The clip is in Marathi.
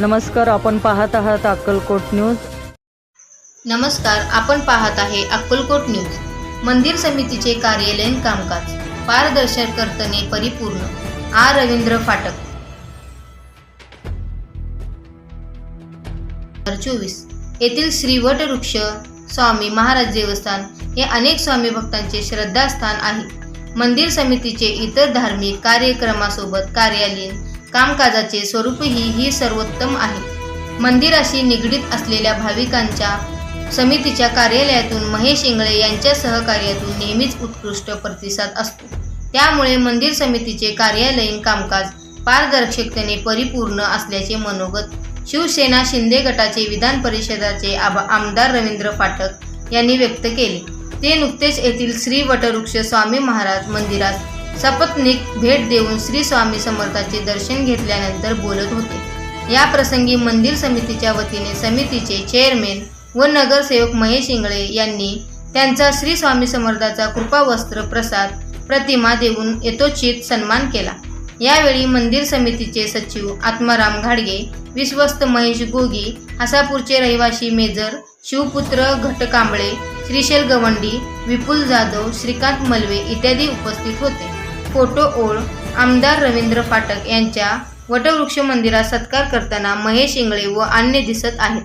नमस्कार आपण पाहत आहात अक्कलकोट न्यूज. नमस्कार आपण पाहत आहे अक्कलकोट न्यूज. मंदिर समितीचे कार्यालयीन कामकाज पारदर्शकतेने परिपूर्ण. आर रवींद्र फाटक. चोवीस. येथील श्रीवट वृक्ष स्वामी महाराज देवस्थान हे अनेक स्वामी भक्तांचे श्रद्धास्थान आहे. मंदिर समितीचे इतर धार्मिक कार्यक्रमासोबत कार्यालयीन कामकाजाचे स्वरूपही ही सर्वोत्तम आहे. मंदिराशी निगडीत असलेल्या भाविकांच्या समितीच्या कार्यालयातून महेश इंगळे यांच्या सहकार्यातून नेहमीच उत्कृष्ट प्रतिसाद असतो. त्यामुळे मंदिर समितीचे कार्यालयीन कामकाज पारदर्शकतेने परिपूर्ण असल्याचे मनोगत शिवसेना शिंदे गटाचे विधान परिषदाचे आबा- आमदार रवींद्र फाटक यांनी व्यक्त केले. ते नुकतेच येथील श्री वटवृक्ष स्वामी महाराज मंदिरात सपत्नीक भेट देऊन श्री स्वामी समर्थाचे दर्शन घेतल्यानंतर बोलत होते. या प्रसंगी मंदिर समितीच्या वतीने समितीचे चेअरमॅन व नगरसेवक महेश इंगळे यांनी त्यांचा श्री स्वामी समर्थाचा कृपावस्त्र प्रसाद प्रतिमा देऊन यथोचित सन्मान केला. यावेळी मंदिर समितीचे सचिव आत्माराम घाडगे विश्वस्त महेश गोगी हसापूरचे रहिवासी मेजर शिवपुत्र घटकांबळे श्रीशैल गवंडी विपुल जाधव श्रीकांत मलवे इत्यादी उपस्थित होते. फोटो ओळ आमदार रवींद्र फाटक यांच्या वटवृक्ष मंदिरात सत्कार करताना महेश इंगळे व अन्य दिसत आहेत.